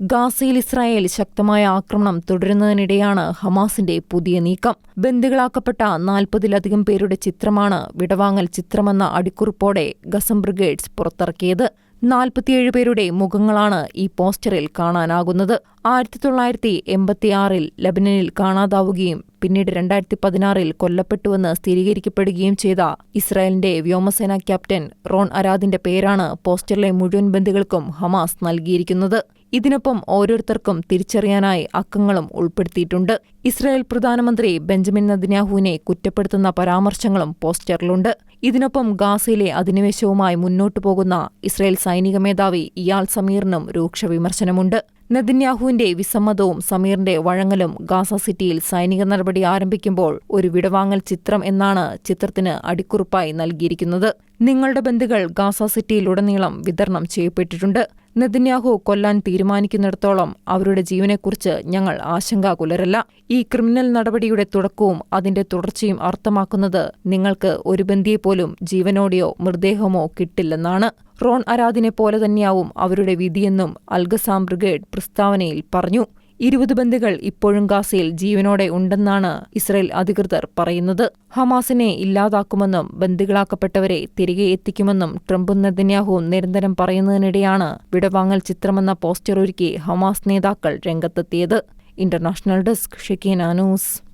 ഗാസയിൽ ഇസ്രായേൽ ശക്തമായ ആക്രമണം തുടരുന്നതിനിടെയാണ് ഹമാസിന്റെ പുതിയ നീക്കം. ബന്ദികളാക്കപ്പെട്ട നാൽപ്പതിലധികം പേരുടെ ചിത്രമാണ് വിടവാങ്ങൽ ചിത്രമെന്ന അടിക്കുറിപ്പോടെ ഗസം ബ്രിഗേഡ്സ് പുറത്തിറക്കിയത്. നാൽപ്പത്തിയേഴ് പേരുടെ മുഖങ്ങളാണ് ഈ പോസ്റ്ററിൽ കാണാനാകുന്നത്. ആയിരത്തി തൊള്ളായിരത്തി എൺപത്തിയാറിൽ ലബനനിൽ കാണാതാവുകയും പിന്നീട് രണ്ടായിരത്തി പതിനാറിൽ കൊല്ലപ്പെട്ടുവെന്ന് സ്ഥിരീകരിക്കപ്പെടുകയും ചെയ്ത ഇസ്രായേലിന്റെ വ്യോമസേന ക്യാപ്റ്റൻ റോൺ അരാദിന്റെ പേരാണ് പോസ്റ്ററിലെ മുഴുവൻ ബന്ധുക്കൾക്കും ഹമാസ് നൽകിയിരിക്കുന്നത്. ഇതിനൊപ്പം ഓരോരുത്തർക്കും തിരിച്ചറിയാനായി അക്കങ്ങളും ഉൾപ്പെടുത്തിയിട്ടുണ്ട്. ഇസ്രായേൽ പ്രധാനമന്ത്രി ബെഞ്ചമിൻ നദിനാഹുവിനെ കുറ്റപ്പെടുത്തുന്ന പരാമർശങ്ങളും പോസ്റ്ററിലുണ്ട് ഇതിനൊപ്പം ഗാസയിലെ അധിനിവേശവുമായി മുന്നോട്ടു പോകുന്ന ഇസ്രായേൽ സൈനിക മേധാവി ഇയാൾ സമീറിനും രൂക്ഷ വിമർശനമുണ്ട്. നെതന്യാഹുവിന്റെ വിസമ്മതവും സമീറിന്റെ വഴങ്ങലും ഗാസ സിറ്റിയിൽ സൈനിക നടപടി ആരംഭിക്കുമ്പോൾ ഒരു വിടവാങ്ങൽ ചിത്രം എന്നാണ് ചിത്രത്തിന് അടിക്കുറിപ്പായി നൽകിയിരിക്കുന്നത്. നിങ്ങളുടെ ബന്ധുക്കൾ ഗാസ സിറ്റിയിലുടനീളം വിതരണം ചെയ്യപ്പെട്ടിട്ടുണ്ട്. നെതന്യാഹു കൊല്ലാൻ തീരുമാനിക്കുന്നിടത്തോളം അവരുടെ ജീവനെക്കുറിച്ച് ഞങ്ങൾ ആശങ്കാകുലരല്ല. ഈ ക്രിമിനൽ നടപടിയുടെ തുടക്കവും അതിന്റെ തുടർച്ചയും അർത്ഥമാക്കുന്നത് നിങ്ങൾക്ക് ഒരു ബന്ധിയെപ്പോലും ജീവനോടെയോ മൃതദേഹമോ കിട്ടില്ലെന്നാണ്. റോൺ അരാദിനെ പോലെ തന്നെയാവും അവരുടെ വിധിയെന്നും അൽഗസാം ബ്രിഗേഡ് പ്രസ്താവനയിൽ പറഞ്ഞു. ഇരുപത് ബന്ദികൾ ഇപ്പോഴും ഗാസയിൽ ജീവനോടെ ഉണ്ടെന്നാണ് ഇസ്രയേൽ അധികൃതർ പറയുന്നത്. ഹമാസിനെ ഇല്ലാതാക്കുമെന്നും ബന്ദികളാക്കപ്പെട്ടവരെ തിരികെ എത്തിക്കുമെന്നും ട്രംപും നെതന്യാഹുവും നിരന്തരം പറയുന്നതിനിടെയാണ് വിടവാങ്ങൽ ചിത്രമെന്ന പോസ്റ്റർ ഒരുക്കി ഹമാസ് നേതാക്കൾ രംഗത്തെത്തിയത്. International desk Shekina news.